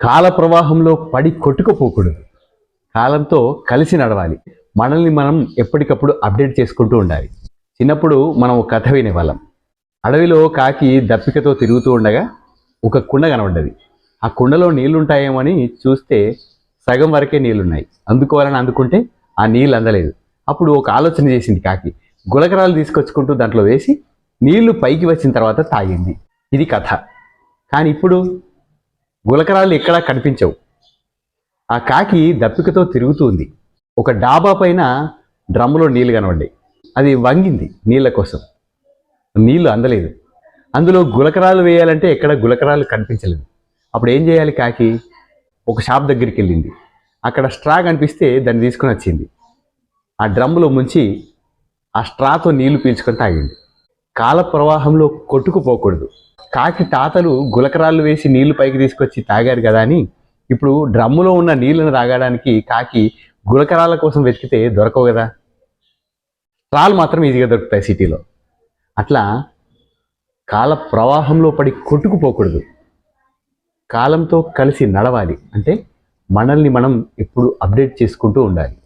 కాల ప్రవాహంలో పడి కొట్టుకుపోకూడదు. కాలంతో కలిసి నడవాలి. మనల్ని మనం ఎప్పటికప్పుడు అప్డేట్ చేసుకుంటూ ఉండాలి. చిన్నప్పుడు మనం కథ వినేవాళ్ళం. అడవిలో కాకి దప్పికతో తిరుగుతూ ఉండగా ఒక కుండ కనబడ్డది. ఆ కుండలో నీళ్ళు ఉంటాయేమో అని చూస్తే సగం వరకే నీళ్ళున్నాయి. అందుకోవాలని అందుకుంటే ఆ నీళ్ళు అందలేదు. అప్పుడు ఒక ఆలోచన చేసింది కాకి. గులకరాలు తీసుకొచ్చుకుంటూ దాంట్లో వేసి నీళ్ళు పైకి వచ్చిన తర్వాత తాగింది. ఇది కథ. కానీ ఇప్పుడు గులకరాలు ఎక్కడా కనిపించవు. ఆ కాకి దప్పికతో తిరుగుతుంది ఒక డాబా పైన డ్రమ్ములో నీళ్ళు కనబడ్డాయి. అది వంగింది నీళ్ళ కోసం. నీళ్ళు అందలేదు. అందులో గులకరాలు వేయాలంటే ఎక్కడ గులకరాలు కనిపించలేదు. అప్పుడు ఏం చేయాలి కాకి? ఒక షాప్ దగ్గరికి వెళ్ళింది. అక్కడ స్ట్రా కనిపిస్తే దాన్ని తీసుకుని వచ్చింది. ఆ డ్రమ్ములో ముంచి ఆ స్ట్రాతో నీళ్ళు పీల్చుకొని తాగింది. కాల ప్రవాహంలో కొట్టుకుపోకూడదు. కాకి తాతలు గులకరాళ్ళు వేసి నీళ్ళు పైకి తీసుకొచ్చి తాగారు కదా అని ఇప్పుడు డ్రమ్ములో ఉన్న నీళ్ళను తాగడానికి కాకి గులకరాల కోసం వెతికితే దొరకవు కదా. రాళ్ళు మాత్రం ఈజీగా దొరుకుతాయి సిటీలో. అట్లా కాల ప్రవాహంలో పడి కొట్టుకుపోకూడదు. కాలంతో కలిసి నడవాలి. అంటే మనల్ని మనం ఎప్పుడు అప్డేట్ చేసుకుంటూ ఉండాలి.